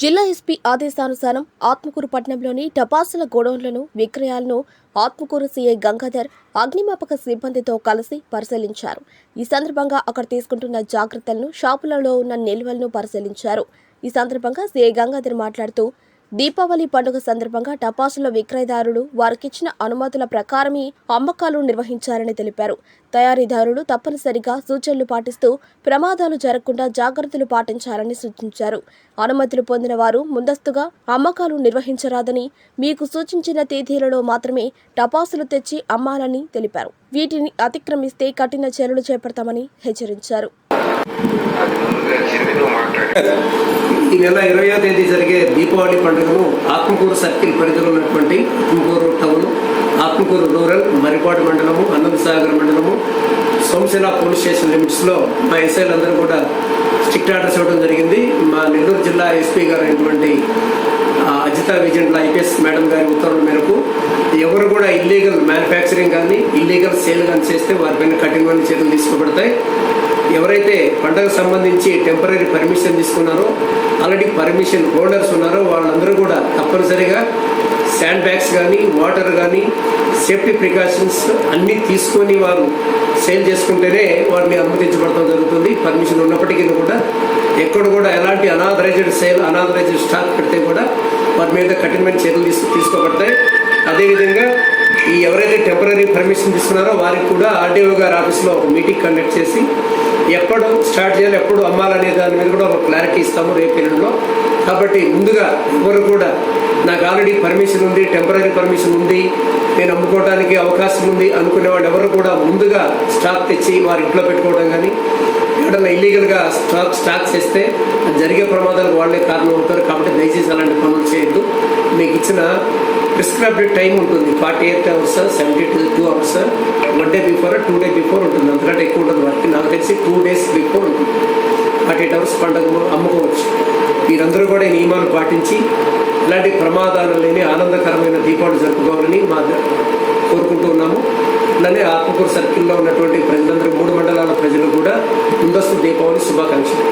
జిల్లా ఎస్పీ ఆదేశానుసారం ఆత్మకూరు పట్టణంలోని టపాసుల గోడౌన్లను విక్రయాలను ఆత్మకూరు సీఐ గంగాధర్ అగ్నిమాపక సిబ్బందితో కలిసి పరిశీలించారు. ఈ సందర్భంగా అక్కడ తీసుకుంటున్న జాగ్రత్తలను షాపులలో ఉన్న నిల్వలను పరిశీలించారు. ఈ సందర్భంగా సీఐ గంగాధర్ మాట్లాడుతూ దీపావళి పండుగ సందర్భంగా టపాసుల విక్రయదారులు వారికిచ్చిన అనుమతుల ప్రకారమే అమ్మకాలు నిర్వహించారని తెలిపారు. తయారీదారులు తప్పనిసరిగా సూచనలు పాటిస్తూ ప్రమాదాలు జరగకుండా జాగ్రత్తలు పాటించాలని సూచించారు. అనుమతులు పొందిన వారు ముందస్తుగా అమ్మకాలు నిర్వహించరాదని మీకు సూచించిన తేదీలలో మాత్రమే టపాసులు తెచ్చి అమ్మాలని తెలిపారు. వీటిని అతిక్రమిస్తే కఠిన చర్యలు చేపడతామని హెచ్చరించారు. ఈ నెల ఇరవయో తేదీ జరిగే దీపావళి పండుగను ఆత్మకూరు సర్కిల్ పరిధిలో ఉన్నటువంటి ఆత్మకూరు టౌన్ ఆత్మకూరు రూరల్ మరిపాడు మండలము అనంతసాగర్ మండలము సోమశిల పోలీస్ స్టేషన్ లిమిట్స్లో మా ఎస్ఐలందరూ కూడా స్ట్రిక్ట్ ఆర్డర్స్ ఇవ్వడం జరిగింది. మా నెల్లూరు జిల్లా ఎస్పీ గారు అయినటువంటి అజిత విజయంట్ల ఐపీఎస్ మేడం గారి ఉత్తర్వుల మేరకు ఎవరు కూడా ఇల్లీగల్ మ్యానుఫ్యాక్చరింగ్ కానీ ఇల్లీగల్ సేల్ కానీ చేస్తే వారిపైన కఠినమైన చర్యలు తీసుకోబడతాయి. ఎవరైతే పంటకు సంబంధించి టెంపరీ పర్మిషన్ తీసుకున్నారో ఆల్రెడీ పర్మిషన్ హోల్డర్స్ ఉన్నారో వాళ్ళందరూ కూడా తప్పనిసరిగా శాండ్ బ్యాగ్స్ కానీ వాటర్ కానీ సేఫ్టీ ప్రికాషన్స్ అన్నీ తీసుకొని వారు సేల్ చేసుకుంటేనే వారిని అనుమతించబడటం జరుగుతుంది. పర్మిషన్ ఉన్నప్పటికీ కూడా ఎక్కడ కూడా ఎలాంటి అనాథరైజ్డ్ సేల్ అనాథరైజ్డ్ స్టాక్ పెడితే కూడా వారి మీద కఠినమైన చర్యలు తీసు తీసుకోబడతాయి. అదేవిధంగా ఈ ఎవరైతే టెంపరీ పర్మిషన్ తీసుకున్నారో వారికి కూడా ఆర్డీఓ గారి ఆఫీస్లో ఒక మీటింగ్ కండక్ట్ చేసి ఎప్పుడు స్టార్ట్ చేయాలి ఎప్పుడు అమ్మాలనే దాని మీద కూడా ఒక క్లారిటీ ఇస్తాము రేపు ఎల్లుండిలో కాబట్టి ముందుగా ఎవరు కూడా నాకు ఆల్రెడీ పర్మిషన్ ఉంది టెంపరీ పర్మిషన్ ఉంది నేను అమ్ముకోవడానికి అవకాశం ఉంది అనుకునే వాళ్ళు ఎవరు కూడా ముందుగా స్టాక్ తెచ్చి వారి ఇంట్లో పెట్టుకోవడం కానీ ఎక్కడన్నా ఇల్లీగల్గా స్టాక్ స్టాక్ చేస్తే అది జరిగే ప్రమాదాలకు వాళ్ళే కారణం అవుతారు. కాబట్టి దయచేసి అలాంటి పనులు చేయొద్దు. మీకు ఇచ్చిన ప్రిస్క్రైబ్డ్ టైం ఉంటుంది. Forty eight hours seventy two two hours one day before two day before ఉంటుంది అంతకంటే ఎక్కువ ఉంటుంది వర్క్ నాకు తెలిసి టూ డేస్ బిఫోర్ ఉంటుంది. ఫార్టీ ఎయిట్ అవర్స్ పండుగ అమ్ముకోవచ్చు. మీరందరూ కూడా ఈ నియమాలు పాటించి ఇలాంటి ప్రమాదాలు లేని ఆనందకరమైన దీపావళి జరుపుకోవాలని మా కోరుకుంటూ ఉన్నాము. అలానే ఆత్మకూరు సర్కిల్లో ఉన్నటువంటి ప్రజలందరూ మూడు మండలాల ప్రజలు కూడా ముందస్తు దీపావళి శుభాకాంక్షలు.